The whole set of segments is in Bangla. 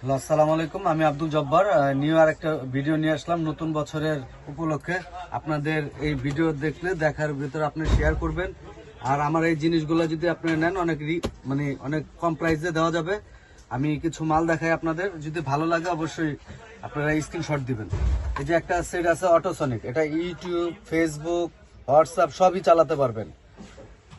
হ্যালো, আসসালামু আলাইকুম। আমি আব্দুল জব্বার নিউ আর একটা ভিডিও নিয়ে আসলাম নতুন বছরের উপলক্ষে। আপনাদের এই ভিডিও দেখলে, দেখার ভিতরে আপনি শেয়ার করবেন। আর আমার এই জিনিসগুলো যদি আপনি নেন, অনেক মানে অনেক কম প্রাইসে দেওয়া যাবে। আমি কিছু মাল দেখাই আপনাদের। যদি ভালো লাগে, অবশ্যই আপনারা স্ক্রিনশট দিবেন। এই যে একটা সেট আছে অটোসনিক এটা ইউটিউব ফেসবুক হোয়াটসঅ্যাপ সবই চালাতে পারবেন।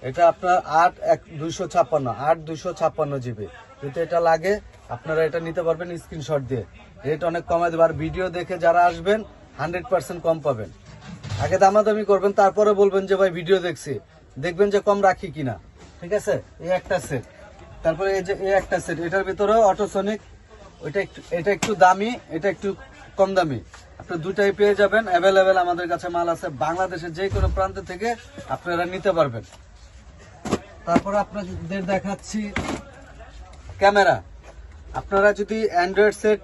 এটা আপনার আট এক দুইশো ছাপ্পান্ন, আট দুইশো ছাপ্পান্ন জিবি যদি এটা লাগে আপনারা এটা নিতে পারবেন স্ক্রিনশট দিয়ে। রেট অনেক কমায় দেবে। আর ভিডিও দেখে যারা আসবেন হান্ড্রেড পার্সেন্ট কম পাবেন। আগে দামাদামি করবেন, তারপরে বলবেন যে, ভাই ভিডিও দেখছি। দেখবেন যে, কম রাখি কিনা। ঠিক আছে? এই একটা সেট তারপরে এই যে, এই একটা সেট এটার ভিতরে অটোসনিক ওইটা একটু, এটা একটু দামি, এটা একটু কম দামি। আপনি দুটাই পেয়ে যাবেন। অ্যাভেলেবেল আমাদের কাছে মাল আছে। বাংলাদেশের যে কোনো প্রান্ত থেকে আপনারা নিতে পারবেন। তারপরে আপনাদের দেখাচ্ছি ক্যামেরা। আপনারা যদি অ্যান্ড্রয়েড সেট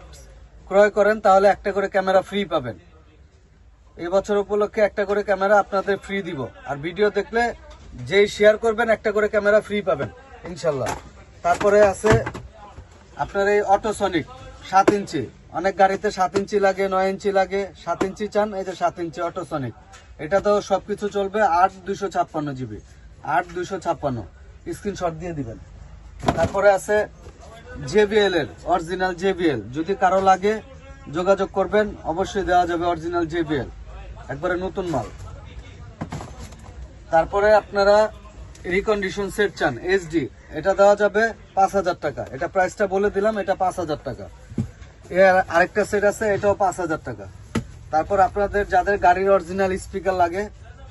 ক্রয় করেন, তাহলে একটা করে ক্যামেরা ফ্রি পাবেন। এই বছর উপলক্ষে একটা করে ক্যামেরা আপনাদের ফ্রি দিব। আর ভিডিও দেখলে যেই শেয়ার করবেন, একটা করে ক্যামেরা ফ্রি পাবেন, ইনশাল্লাহ। তারপরে আছে আপনার এই অটোসনিক সাত ইঞ্চি। অনেক গাড়িতে সাত ইঞ্চি লাগে, নয় ইঞ্চি লাগে। সাত ইঞ্চি চান, এই যে সাত ইঞ্চি অটোসনিক এটা তো সবকিছু চলবে আট দুইশো ছাপ্পান্ন জিবি। আট দুইশো ছাপ্পান্ন। স্ক্রিনশট দিয়ে দিবেন। তারপরে আছে জেবিএল এর অরিজিনাল জেবিএল। যদি কারও লাগে যোগাযোগ করবেন, অবশ্যই দেওয়া যাবে অরিজিনাল জেবিএল। একবারে নতুন মাল। তারপরে আপনারা রিকন্ডিশন সেট চান এইচডি এটা দেওয়া যাবে পাঁচ হাজার টাকা। এটা প্রাইসটা বলে দিলাম, এটা পাঁচ হাজার টাকা। এর আরেকটা সেট আছে, এটাও পাঁচ হাজার টাকা। তারপর আপনাদের যাদের গাড়ির অরিজিনাল স্পিকার লাগে,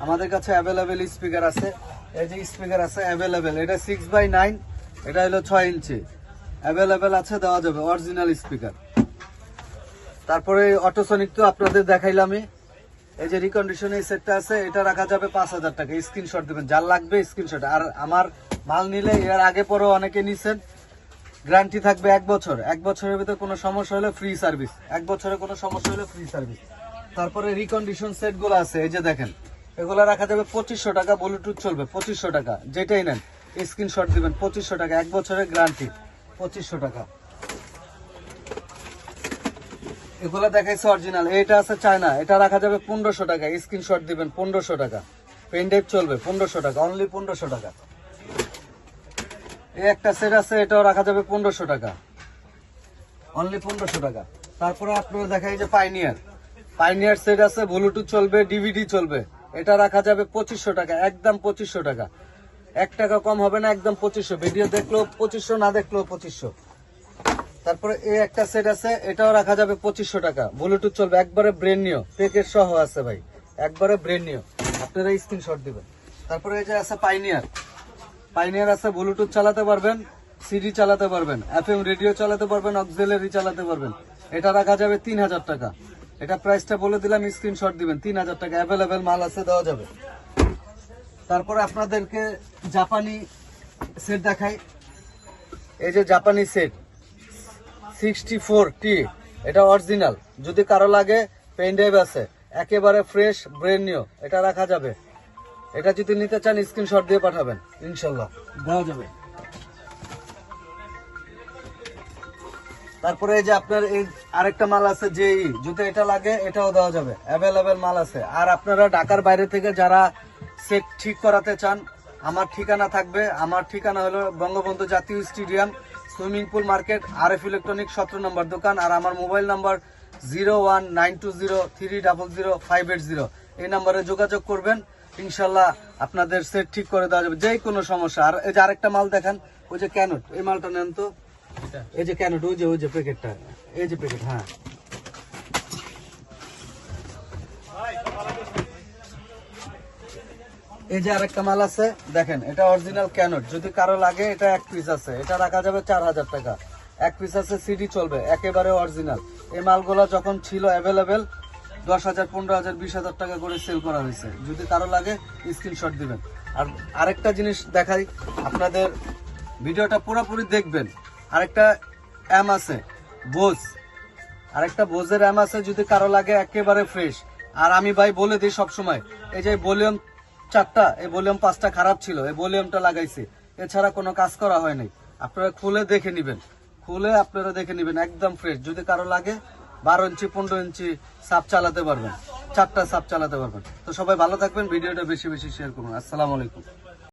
আমাদের কাছে অ্যাভেলেবেল স্পিকার আছে। এই যে স্পিকার আছে অ্যাভেলেবেল এটা সিক্স বাই নাইন এটা হলো ছয় ইঞ্চি। অ্যাভেলেবেল আছে, দেওয়া যাবে অরিজিনাল স্পিকার তারপরে অটোসনিক তো আপনাদের দেখাইলামই। এই যে রিকন্ডিশন এই সেটটা আছে, এটা রাখা যাবে পাঁচ হাজার টাকা। স্ক্রিনশট দিবেন, যার লাগবে স্ক্রিনশট আর আমার মাল নিলে এর আগে পরেও অনেকে নিছেন। গ্যারান্টি থাকবে এক বছর। এক বছরের ভিতরে কোনো সমস্যা হলে ফ্রি সার্ভিস এক বছরে কোনো সমস্যা হলে ফ্রি সার্ভিস তারপরে রিকন্ডিশন সেটগুলো আছে, এই যে দেখেন। এগুলো রাখা যাবে পঁচিশশো টাকা ব্লুটুথ চলবে পঁচিশশো টাকা। যেটাই নেন স্ক্রিনশট দিবেন পঁচিশশো টাকা, এক বছরের গ্যারান্টি পঁচিশশো টাকা। এগুলো দেখাইছে অরিজিনাল এটা আছে চায়না। এটা রাখা যাবে পনেরোশো টাকা। স্ক্রিনশট দিবেন, পনেরোশো টাকা। পেন ড্রাইভ চলবে, পনেরোশো টাকা। অনলি পনেরোশো টাকা। এই একটা সেট আছে, এটাও রাখা যাবে পনেরোশো টাকা। অনলি পনেরোশো টাকা। তারপরে আপনার দেখাই যে পাইনিয়ার পাইনিয়ার সেট আছে ব্লুটুথ চলবে ডিভিডি চলবে। এটা রাখা যাবে পঁচিশশো টাকা, একদম পঁচিশশো টাকা। এক টাকা কম হবে না, একদম পঁচিশশো। ভিডিও দেখলেও পঁচিশশো, না দেখলেও পঁচিশশো। তারপরে এই একটা সেট আছে, এটাও রাখা যাবে পঁচিশশো টাকা। ব্লুটুথ চলবে, একবারে ব্রেন নিও প্যাকেট সহ আছে ভাই। একবারে ব্রেন নিও আপনারা স্ক্রিনশট দিবেন। তারপরে এই যে আছে পাইনিয়ার পাইনিয়ার আছে ব্লুটুথ চালাতে পারবেন সিডি চালাতে পারবেন এফএম রেডিও চালাতে পারবেন অক্সিলারি চালাতে পারবেন। এটা রাখা যাবে তিন হাজার টাকা। এটা প্রাইসটা বলে দিলাম স্ক্রিনশট দিবেন। তিন হাজার টাকা অ্যাভেলেবেল মাল আছে, দেওয়া যাবে। তারপরে আপনাদেরকে জাপানি সেট দেখাই। এই যে জাপানি সেট সিক্সটি ফোর টি এটা অরিজিনাল যদি কারও লাগে পেন ড্রাইভ আছে, একেবারে ফ্রেশ ব্রেন নিউ এটা রাখা যাবে। এটা যদি নিতে চান স্ক্রিনশট দিয়ে পাঠাবেন, ইনশাল্লাহ। দেওয়া যাবে। তারপরে এই যে আপনার এই আরেকটা মাল আছে জেই যদি এটা লাগে, এটাও দেওয়া যাবে। অ্যাভেলেবেল মাল আছে। আর আপনারা ঢাকার বাইরে থেকে যারা সেট ঠিক করাতে চান আমার ঠিকানা থাকবে। আমার ঠিকানা হলো বঙ্গবন্ধু জাতীয় স্টেডিয়াম সুইমিং পুল মার্কেট আর এফ ইলেকট্রনিক সতেরো নম্বর দোকান আর আমার mobile number zero one nine two zero three double zero five eight zero. এই নাম্বারে যোগাযোগ করবেন ইনশাল্লাহ আপনাদের সেট ঠিক করে দেওয়া যাবে যে কোনো সমস্যা। আর এই যে আরেকটা মাল দেখান ওই যে ক্যানট এই মালটা নেন তো। এই যে ক্যানট ওই যে ওই যে প্যাকেটটা। এই যে প্যাকেট হ্যাঁ। এই যে আরেকটা মাল আছে, দেখেন, এটা অরিজিনাল ক্যানট যদি কারও লাগে, এটা এক পিস আছে। এটা রাখা যাবে চার হাজার টাকা। এক পিস আছে সিডি চলবে, একেবারে অরিজিনাল এই মালগুলো যখন ছিল অ্যাভেলেবেল দশ হাজার, পনেরো হাজার, বিশ হাজার টাকা করে সেল করা হয়েছে। যদি কারও লাগে স্ক্রিনশট দিবেন। আর আরেকটা জিনিস দেখাই, আপনাদের ভিডিওটা পুরোপুরি দেখবেন। আরেকটা অ্যাম আছে বোজ আরেকটা বোজের অ্যাম আছে, যদি কারও লাগে, একেবারে ফ্রেশ আর আমি ভাই বলে দিই সবসময়, এই যে ভলিউম চারটা, এই ভলিউম পাঁচটা খারাপ ছিল, এই ভলিউমটা লাগাইছে। এছাড়া কোনো কাজ করা হয় নাই। আপনারা খুলে দেখে নেবেন। খুলে আপনারা দেখে নেবেন, একদম ফ্রেশ যদি কারও লাগে, বারো ইঞ্চি, পনেরো ইঞ্চি সাপ চালাতে পারবেন। চারটা সাপ চালাতে পারবেন। তো সবাই ভালো থাকবেন, ভিডিওটা বেশি বেশি শেয়ার করুন। আসসালামু আলাইকুম।